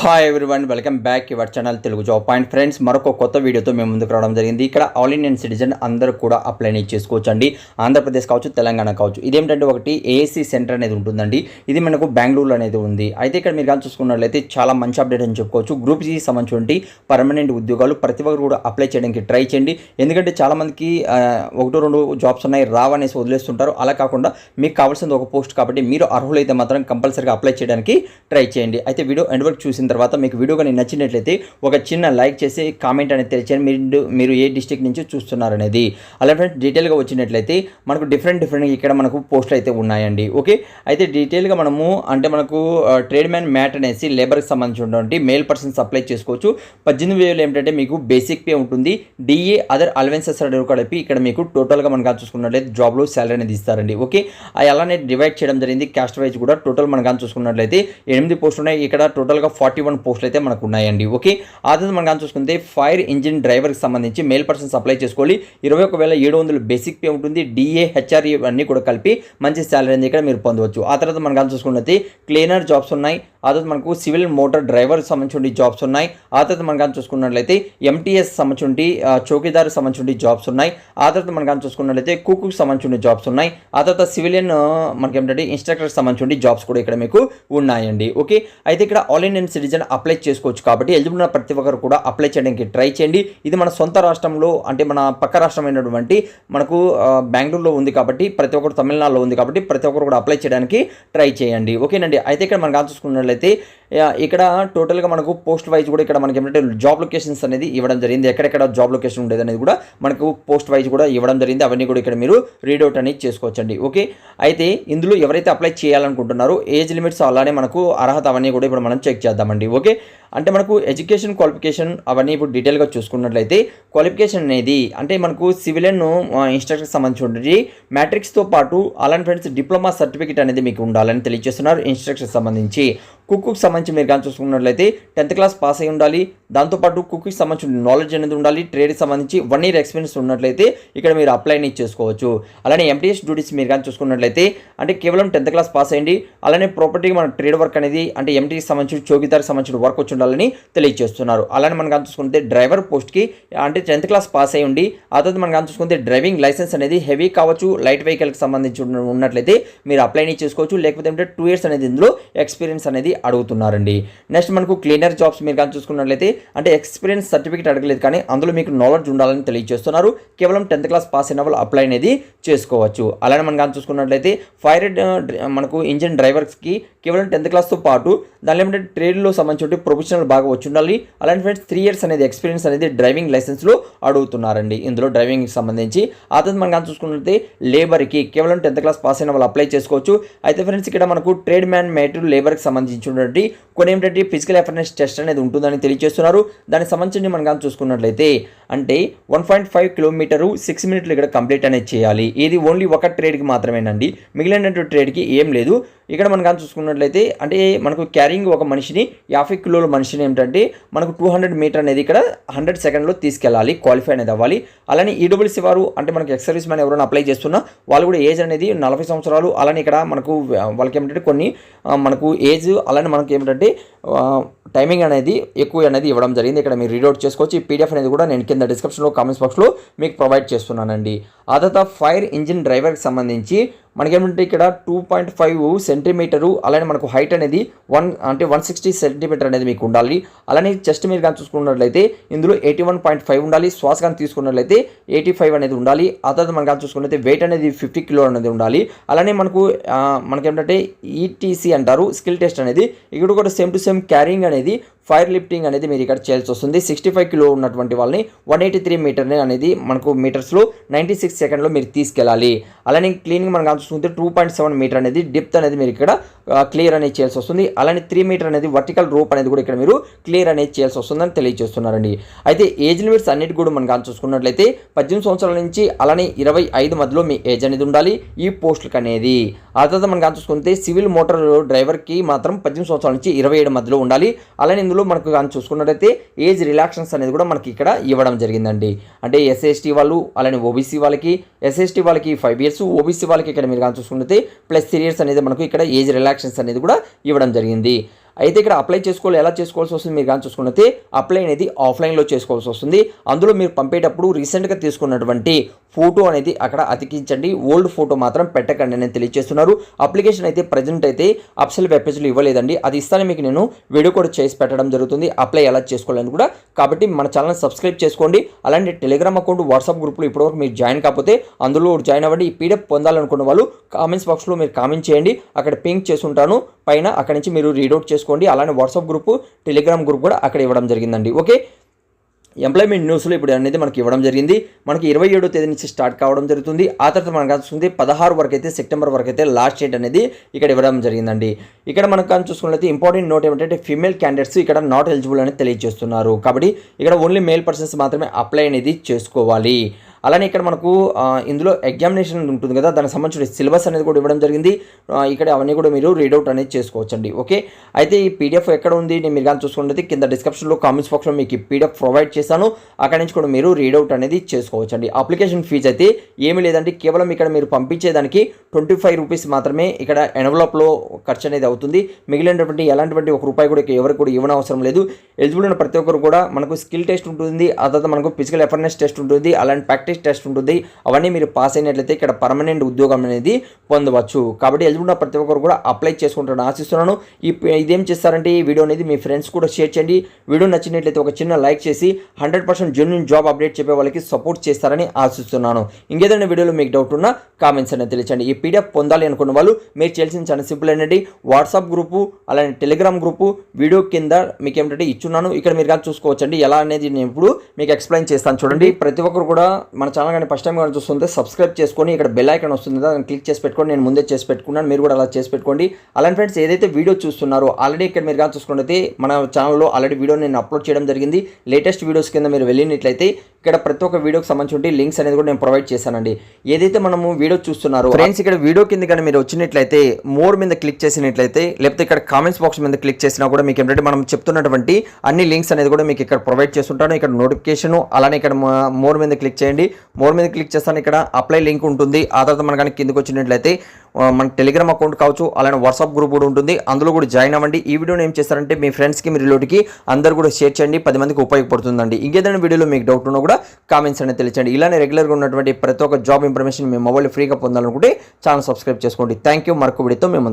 Hi everyone welcome back your channel Telugu job point friends మరొక కొత్త వీడియోతో మేము ముందుకు రావడం జరిగింది. ఇక్కడ ఆల్ ఇండియన్ సిటిజన్ అందరూ కూడా అప్లై చేసుకోవచ్చు అండి ఆంధ్రప్రదేశ్ కావచ్చు తెలంగాణ కావచ్చు. ఇదేంటంటే ఒకటి ఏఎస్సీ సెంటర్ అనేది ఉంటుందండి. ఇది మనకు బెంగళూరు అనేది ఉంది. అయితే ఇక్కడ మీరు కానీ చూసుకున్నట్లయితే చాలా మంచి అప్డేట్ అని చెప్పుకోవచ్చు. గ్రూప్ సి సంబంధించి పర్మనెంట్ ఉద్యోగాలు ప్రతి ఒక్కరు కూడా అప్లై చేయడానికి ట్రై చేయండి. ఎందుకంటే చాలామందికి ఒకటో రెండు జాబ్స్ ఉన్నాయి రావనేసి వదిలేస్తుంటారు. అలా కాకుండా మీకు కావాల్సింది ఒక పోస్ట్ కాబట్టి మీరు అర్హులైతే మాత్రం కంపల్సరీగా అప్లై చేయడానికి ట్రై చేయండి. అయితే వీడియో ఎండ్ వరకు చూసిన తర్వాత మీకు వీడియో కానీ నచ్చినట్లయితే ఒక చిన్న లైక్ చేసి కామెంట్ అనేది తెలియచేయండి మీరు మీరు ఏ డిస్టిక్ నుంచి చూస్తున్నారనేది అలా ఫ్రెండ్స్ డీటెయిల్గా వచ్చినట్లయితే మనకు డిఫరెంట్ డిఫరెంట్ ఇక్కడ మనకు పోస్టులు అయితే ఉన్నాయండి. ఓకే అయితే డీటెయిల్గా మనము అంటే మనకు ట్రేడ్ మ్యాన్ మ్యాట్ అనేసి లేబర్కి సంబంధించినటువంటి మేల్ పర్సన్స్ అప్లై చేసుకోవచ్చు. పద్దెనిమిది వేలు ఏమిటంటే మీకు బేసిక్ పే ఉంటుంది. డిఏ అదర్ అలవెన్సెస్ కలిపి ఇక్కడ మీకు టోటల్గా మనకు చూసుకున్నట్లయితే జాబ్లో శాలరీ అనేది ఇస్తారండి. ఓకే అలానే డివైడ్ చేయడం జరిగింది. క్యాస్ట్ వైజ్ కూడా టోటల్ మనం కానీ చూసుకున్నట్లయితే ఎనిమిది పోస్టులు ఉన్నాయి. ఇక్కడ టోటల్గా ఫార్టీ వన్ పోస్టులు అయితే మనకు ఉన్నాయండి. ఓకే? ఆ తర్వాత మనం కానీ చూసుకుంటే ఫైర్ ఇంజిన్ డ్రైవర్కి సంబంధించి మేల్ పర్సన్స్ అప్లై చేసుకోవాలి. ఇరవై ఒక వేల ఏడు వందలు బేసిక్ పే ఉంటుంది. డిఏ హెచ్ఆర్ఈ అన్నీ కూడా కలిపి మంచి శాలరీ అనేది ఇక్కడ మీరు పొందవచ్చు. ఆ తర్వాత మనం కానీ చూసుకుంటే క్లీనర్ జాబ్స్ ఉన్నాయి. ఆ తర్వాత మనకు సివిల్ మోటార్ డ్రైవర్ సంబంధించి జాబ్స్ ఉన్నాయి. ఆ తర్వాత మనం కానీ చూసుకున్నట్లయితే ఎంటీఎస్ సంబంధించి చౌకీదార్ సంబంధించి జాబ్స్ ఉన్నాయి. ఆ తర్వాత మనం కానీ చూసుకున్నట్లయితే కుక్కు సంబంధించిన జాబ్స్ ఉన్నాయి. ఆ తర్వాత సివిలియన్ మనకి ఏంటంటే ఇన్స్ట్రక్టర్ సంబంధించి జాబ్స్ కూడా ఇక్కడ మీకు ఉన్నాయండి. ఓకే? అయితే ఇక్కడ ఆల్ ఇండియన్ సిటిజన్ అప్లై చేసుకోవచ్చు కాబట్టి ఎలిజిబుల్ ఉన్న ప్రతి ఒక్కరు కూడా అప్లై చేయడానికి ట్రై చేయండి. ఇది మన సొంత రాష్ట్రంలో అంటే మన పక్క రాష్ట్రమైనటువంటి మనకు బెంగళూరులో ఉంది కాబట్టి ప్రతి ఒక్కరు తమిళనాడులో ఉంది కాబట్టి ప్రతి ఒక్కరు కూడా అప్లై చేయడానికి ట్రై చేయండి. ఓకేనండి? అయితే ఇక్కడ మనం కానీ చూసుకున్నట్లయితే ఆ, ఇక్కడ టోటల్గా మనకు పోస్ట్ వైజ్ కూడా ఇక్కడ మనకి ఏంటంటే జాబ్ లొకేషన్స్ అనేది ఇవ్వడం జరిగింది. ఎక్కడెక్కడ జాబ్ లొకేషన్ ఉండేది అనేది కూడా మనకు పోస్ట్ వైజ్ కూడా ఇవ్వడం జరిగింది. అవన్నీ కూడా ఇక్కడ మీరు రీడౌట్ అనేది చేసుకోవచ్చండి. ఓకే అయితే ఇందులో ఎవరైతే అప్లై చేయాలనుకుంటున్నారో ఏజ్ లిమిట్స్ అలానే మనకు అర్హత అవన్నీ కూడా ఇప్పుడు మనం చెక్ చేద్దామండి. ఓకే అంటే మనకు ఎడ్యుకేషన్ క్వాలిఫికేషన్ అవన్నీ ఇప్పుడు డీటెయిల్గా చూసుకున్నట్లయితే క్వాలిఫికేషన్ అనేది అంటే మనకు సివిలియన్ ఇన్స్ట్రక్టర్కి సంబంధించి మ్యాట్రిక్స్తో పాటు అలాంటి ఫ్రెండ్స్ డిప్లొమా సర్టిఫికేట్ అనేది మీకు ఉండాలని తెలియజేస్తున్నారు. ఇన్స్ట్రక్టర్కి సంబంధించి. కుక్కు సంబంధించి మీరు కానీ చూసుకున్నట్లయితే టెన్త్ క్లాస్ పాస్ అయి ఉండాలి. దాంతోపాటు కుక్కి సంబంధించిన నాలెడ్జ్ అనేది ఉండాలి. ట్రేడ్కి సంబంధించి వన్ ఇయర్ ఎక్స్పీరియన్స్ ఉన్నట్లయితే ఇక్కడ మీరు అప్లై అనేది చేసుకోవచ్చు. అలానే ఎంటీఎస్ డ్యూటీస్ మీరు కానీ చూసుకున్నట్లయితే అంటే కేవలం టెన్త్ క్లాస్ పాస్ అయ్యండి. అలానే ప్రాపర్టీగా మన ట్రేడ్ వర్క్ అనేది అంటే ఎంటీకి సంబంధించి చౌకీదారికి సంబంధించిన వర్క్ వచ్చి ఉండాలని తెలియజేస్తున్నారు. అలానే మనం కానీ చూసుకుంటే డ్రైవర్ పోస్ట్కి అంటే టెన్త్ క్లాస్ పాస్ అయి ఉండి ఆ తర్వాత మనం కానీ చూసుకుంటే డ్రైవింగ్ లైసెన్స్ అనేది హెవీ కావచ్చు. లైట్ వెహికల్కి సంబంధించి ఉన్నట్లయితే మీరు అప్లై అనేది చేసుకోవచ్చు. లేకపోతే టూ ఇయర్స్ అనేది ఇందులో ఎక్స్పీరియన్స్ అనేది అడుగుతున్నారు. అడుగుతున్నారండి నెక్స్ట్ మనకు క్లీనర్ జాబ్స్ మీరు కానీ చూసుకున్నట్లయితే అంటే ఎక్స్పీరియన్స్ సర్టిఫికేట్ అడగలేదు కానీ అందులో మీకు నాలెడ్జ్ ఉండాలని తెలియజేస్తున్నారు. కేవలం టెన్త్ క్లాస్ పాస్ అయిన వాళ్ళు అప్లై అనేది చేసుకోవచ్చు. అలానే మనం కానీ చూసుకున్నట్లయితే ఫైర్ uh, uh, మనకు ఇంజిన్ డ్రైవర్స్కి కేవలం టెన్త్ క్లాస్తో పాటు దాని ఏమంటే ట్రేడ్లో సంబంధించి ప్రొఫెషనల్ బాగా వచ్చి ఉండాలి. అలాంటి ఫ్రెండ్స్ త్రీ ఇయర్స్ అనేది ఎక్స్పీరియన్స్ అనేది డ్రైవింగ్ లైసెన్స్లో అడుగుతున్నారండి. ఇందులో డ్రైవింగ్కి సంబంధించి. ఆ తర్వాత మనం కానీ చూసుకున్నట్లయితే లేబర్కి కేవలం టెన్త్ క్లాస్ పాస్ అయిన వాళ్ళు అప్లై చేసుకోవచ్చు. అయితే ఫ్రెండ్స్ ఇక్కడ మనకు ట్రేడ్ మ్యాన్ మేటర్ లేబర్కి సంబంధించినటువంటి కొన్ని ఏంటంటే ఫిజికల్ అఫర్నెస్ టెస్ట్ అనేది ఉంటుందని తెలియజేస్తున్నారు. దానికి సంబంధించి మనం కానీ చూసుకున్నట్లయితే అంటే one point five kilometre six మినిట్లు ఇక్కడ కంప్లీట్ అనేది చేయాలి. ఇది ఓన్లీ ఒక ట్రేడ్కి మాత్రమేనండి. మిగిలినటువంటి ట్రేడ్కి ఏం లేదు. ఇక్కడ మనం కానీ చూసుకున్నట్లయితే అంటే మనకు క్యారింగ్ ఒక మనిషిని యాభై కిలోల మనిషిని ఏమిటంటే మనకు టూ హండ్రెడ్ మీటర్ అనేది ఇక్కడ హండ్రెడ్ సెకండ్లో తీసుకెళ్ళాలి క్వాలిఫై అనేది అవ్వాలి. అలానే ఈడబ్ల్యూసీ వారు అంటే మనకి ఎక్స్ సర్వీస్ మ్యాన్ ఎవరైనా అప్లై చేస్తున్నా వాళ్ళు కూడా ఏజ్ అనేది నలభై సంవత్సరాలు అలానే ఇక్కడ మనకు వాళ్ళకి ఏమిటంటే కొన్ని మనకు ఏజ్ అలానే మనకి ఏమిటంటే ఏంటంటే టైమింగ్ అనేది ఎక్కువ అనేది ఇవ్వడం జరిగింది. ఇక్కడ మీరు రీడౌట్ చేసుకోవచ్చు. ఈ పీడిఎఫ్ అనేది కూడా నేను కింద డిస్క్రిప్షన్లో కామెంట్స్ బాక్స్లో మీకు ప్రొవైడ్ చేస్తున్నానండి. ఆ తర్వాత ఫైర్ ఇంజిన్ డ్రైవర్కి సంబంధించి మనకేమంటే ఇక్కడ? టూ పాయింట్ ఫైవ్ సెంటీమీటరు అలానే మనకు హైట్ అనేది వన్ అంటే వన్ సిక్స్టీ సెంటీమీటర్ అనేది మీకు ఉండాలి. అలానే చెస్ట్ మీరు కానీ చూసుకున్నట్లయితే ఇందులో ఎయిటీ వన్ పాయింట్ ఫైవ్ ఉండాలి. శ్వాస కానీ తీసుకున్నట్లయితే ఎయిటీ ఫైవ్ అనేది ఉండాలి. ఆ తర్వాత మనం కానీ చూసుకున్నట్లయితే వెయిట్ అనేది ఫిఫ్టీ కిలో అనేది ఉండాలి. అలానే మనకు ఆ, మనకేంటంటే ఈటీసీ అంటారు. స్కిల్ టెస్ట్ అనేది. ఇక్కడ కూడా సేమ్ టు సేమ్ క్యారింగ్ అనేది ఫైర్ లిఫ్టింగ్ అనేది మీరు ఇక్కడ చేయాల్సి వస్తుంది. సిక్స్టీ ఫైవ్ కిలో ఉన్నటువంటి వాళ్ళని వన్ ఎయిటీ త్రీ మీటర్ని అనేది మనకు మీటర్స్లో నైంటీ సిక్స్ సెకండ్లో మీరు తీసుకెళ్ళాలి. అలానే క్లీనింగ్ మనం కానీ చూసుకుంటే టూ పాయింట్ సెవెన్ మీటర్ అనేది డిప్త్ అనేది మీరు ఇక్కడ క్లియర్ అనేది చేయాల్సి వస్తుంది. అలానే త్రీ మీటర్ అనేది వర్టికల్ రోప్ అనేది కూడా ఇక్కడ మీరు క్లియర్ అనేది చేయాల్సి వస్తుందని తెలియజేస్తున్నారండి. అయితే ఏజ్ లిమిట్స్ అన్నిటి కూడా మనం కానీ చూసుకున్నట్లయితే పద్దెనిమిది సంవత్సరాల నుంచి అలానే ఇరవై ఐదు మధ్యలో మీ ఏజ్ అనేది ఉండాలి ఈ పోస్టులకు అనేది. ఆ తర్వాత మనం కానీ చూసుకుంటే సివిల్ మోటార్ డ్రైవర్కి మాత్రం పద్దెనిమిది సంవత్సరాల నుంచి ఇరవై ఏడు మధ్యలో ఉండాలి. అలానే ఇందులో మనకు కానీ చూసుకున్నట్లయితే ఏజ్ రిలాక్షన్స్ అనేది కూడా మనకి ఇక్కడ ఇవ్వడం జరిగిందండి. అంటే ఎస్ఎస్టీ వాళ్ళు అలానే ఓబీసీ వాళ్ళకి ఎస్ఎస్టీ వాళ్ళకి ఫైవ్ ఇయర్స్ ఓబీసీ వాళ్ళకి ఇక్కడ మీరు కానీ చూసుకున్నట్లయితే ప్లస్ త్రీ ఇయర్స్ అనేది మనకు ఇక్కడ ఏజ్ రిలాక్స్ ఇన్స్ట్రక్షన్స్ అనేది కూడా ఇవ్వడం జరిగింది. అయితే ఇక్కడ అప్లై చేసుకోవాలి ఎలా చేసుకోవాల్సి వస్తుంది మీరు కానీ చూసుకున్నట్లయితే అప్లై అనేది ఆఫ్లైన్లో చేసుకోవాల్సి వస్తుంది. అందులో మీరు పంపేటప్పుడు రీసెంట్గా తీసుకున్నటువంటి ఫోటో అనేది అక్కడ అతికించండి. ఓల్డ్ ఫోటో మాత్రం పెట్టకండి అని తెలియజేస్తున్నారు. అప్లికేషన్ అయితే ప్రజెంట్ అయితే అప్సల్ వెబ్ పేజ్లో ఇవ్వలేదండి. అది ఇస్తాను మీకు నేను. వీడియో కూడా చేసి పెట్టడం జరుగుతుంది. అప్లై ఎలా చేసుకోవాలని కూడా. కాబట్టి మన ఛానల్ సబ్స్క్రైబ్ చేసుకోండి. అలాంటి టెలిగ్రామ్ అకౌంట్ వాట్సాప్ గ్రూప్లో ఇప్పటివరకు మీరు జాయిన్ కాకపోతే అందులో జాయిన్ అవ్వండి. ఈ పీడిఎఫ్ పొందాలనుకున్న వాళ్ళు కామెంట్స్ బాక్స్లో మీరు కామెంట్ చేయండి. అక్కడ పింక్ చేసుంటాను పైన అక్కడి నుంచి మీరు రీడౌట్ చేసుకోండి. అలానే వాట్సాప్ గ్రూప్ టెలిగ్రామ్ గ్రూప్ కూడా అక్కడ ఇవ్వడం జరిగిందండి. ఓకే? ఎంప్లాయ్మెంట్ న్యూస్లో ఇప్పుడు అనేది మనకి ఇవ్వడం జరిగింది. మనకి ఇరవై ఏడో తేదీ నుంచి స్టార్ట్ కావడం జరుగుతుంది. ఆ తర్వాత మనకు వస్తుంది పదహారు వరకు అయితే సెప్టెంబర్ వరకు అయితే లాస్ట్ డేట్ అనేది ఇక్కడ ఇవ్వడం జరిగిందండి. ఇక్కడ మనకు కానీ చూసుకున్నట్లయితే ఇంపార్టెంట్ నోట్ ఏమిటంటే ఫీమేల్ క్యాండిడేట్స్ ఇక్కడ నాట్ ఎలిజిబుల్ అని తెలియజేస్తున్నారు. కాబట్టి ఇక్కడ ఓన్లీ మేల్ పర్సన్స్ మాత్రమే అప్లై అనేది చేసుకోవాలి. అలానే ఇక్కడ మనకు ఇందులో ఎగ్జామినేషన్ ఉంటుంది కదా దానికి సంబంధించిన సిలబస్ అనేది కూడా ఇవ్వడం జరిగింది. ఇక్కడ అవన్నీ కూడా మీరు రీడౌట్ అనేది చేసుకోవచ్చండి ఓకే? అయితే ఈ పీడిఎఫ్ ఎక్కడ ఉంది నేను మీరు కానీ చూసుకుంటే కింద డిస్క్రిప్షన్లో కామెంట్స్ బాక్స్లో మీకు ఈ పీడిఎఫ్ ప్రొవైడ్ చేశాను. అక్కడ నుంచి కూడా మీరు రీడౌట్ అనేది చేసుకోవచ్చండి. అప్లికేషన్ ఫీజు అయితే ఏమీ లేదండి కేవలం ఇక్కడ మీరు పంపించేదానికి ట్వంటీ ఫైవ్ రూపీస్ మాత్రమే ఇక్కడ ఎన్వలప్లో ఖర్చు అనేది అవుతుంది. మిగిలినటువంటి ఎలాంటివంటి ఒక రూపాయి కూడా ఎవరికి కూడా ఇవ్వనవసరం అవసరం లేదు. ఎలిజిబుల్ ఉన్న ప్రతి ఒక్కరు కూడా మనకు స్కిల్ టెస్ట్ ఉంటుంది ఆ తర్వాత మనకు ఫిజికల్ ఎఫర్నెస్ టెస్ట్ ఉంటుంది అలాంటి ప్రాక్టీస్ టెస్ట్ ఉంటుంది. అవన్నీ మీరు పాస్ అయినట్లయితే ఇక్కడ పర్మనెంట్ ఉద్యోగం అనేది పొందవచ్చు. కాబట్టి ఎలిజిబుల్ ప్రతి ఒక్కరు కూడా అప్లై చేసుకుంటారని ఆశిస్తున్నాను. ఈ ఇదేం చేస్తారంటే ఈ వీడియో అనేది మీ ఫ్రెండ్స్ కూడా షేర్ చేయండి. వీడియో నచ్చినట్లయితే ఒక చిన్న లైక్ చేసి hundred percent genuine job update చెప్పే వాళ్ళకి సపోర్ట్ చేస్తారని ఆశిస్తున్నాను. ఇంకేదైనా వీడియోలో మీకు డౌట్ ఉన్నా కామెంట్స్ అనేది తెలియచండి ఈ పీడిఎఫ్ పొందాలి అనుకున్న వాళ్ళు మీరు చేయాల్సిన చాలా సింపుల్ ఏంటంటే వాట్సాప్ గ్రూపు అలానే టెలిగ్రామ్ గ్రూపు వీడియో కింద మీకు ఏమిటంటే ఇచ్చున్నాను. ఇక్కడ మీరు కానీ చూసుకోవచ్చండి. ఎలా అనేది నేను ఇప్పుడు మీకు ఎక్స్ప్లెయిన్ చేస్తాను. చూడండి. ప్రతి ఒక్కరు కూడా మన ఛానల్ కానీ ఫస్ట్ టైం కానీ చూస్తుంటే సబ్స్క్రైబ్ చేసుకొని ఇక్కడ బెల్ ఐకన్ వస్తుంది దాన్ని క్లిక్ చేసి పెట్టుకోండి. నేను ముందే చేసి పెట్టుకున్నాను. మీరు కూడా అలా చేసి పెట్టుకోండి. అలాంటి ఫ్రెండ్స్ ఏదైతే వీడియో చూస్తున్నారో ఆల్రెడీ ఇక్కడ మీరు కానీ చూసుకుంటే మన ఛానల్లో ఆల్రెడీ వీడియో నేను అప్లోడ్ చేయడం జరిగింది. లేటెస్ట్ వీడియోస్ కింద మీరు వెళ్ళినట్లయితే ఇక్కడ ప్రతి ఒక్క వీడియోకి సంబంధించి లింక్స్ అనేది కూడా నేను ప్రొవైడ్ చేశానండి. ఏదైతే మనము వీడియో చూస్తున్నారో ఫ్రెండ్స్ ఇక్కడ వీడియో కింద కానీ మీరు వచ్చినట్లయితే మోర్ మీద క్లిక్ చేసినట్లయితే లేకపోతే ఇక్కడ కామెంట్స్ బాక్స్ మీద క్లిక్ చేసినా కూడా మీకు ఏంటంటే మనం చెప్తున్నటువంటి అన్ని లింక్స్ అనేది కూడా మీకు ఇక్కడ ప్రొవైడ్ చేస్తుంటాను. ఇక్కడ నోటిఫికేషన్ అలానే ఇక్కడ మోర్ మీద క్లిక్ చేయండి. మోర్ మీద క్లిక్ చేస్తాను. ఇక్కడ అప్లై లింక్ ఉంటుంది. ఆ తర్వాత మన కానీ కిందకి వచ్చినట్లయితే మన టెలిగ్రామ్ అకౌంట్ కావచ్చు అలానే వాట్సాప్ గ్రూప్ కూడా ఉంటుంది. అందులో కూడా జాయిన్ అవ్వండి. ఈ వీడియోని ఏం చేస్తారంటే మీ ఫ్రెండ్స్కి మీ రిలేటివ్కి అందరు కూడా షేర్ చేయండి. పది మందికి ఉపయోగపడుతుందండి. ఇంకేదైనా వీడియోలో మీకు డౌట్ ఉన్నా కూడా కామెంట్స్ అనేది తెలియచండి ఇలానే రెగ్యులర్గా ఉన్నటువంటి ప్రతి ఒక్క జాబ్ ఇన్ఫర్మేషన్ మీ మొబైల్ ఫ్రీగా పొందాలనుకుంటే ఛానల్ సబ్స్క్రైబ్ చేసుకోండి. థ్యాంక్ యూ మరొక వీడియోతో మేము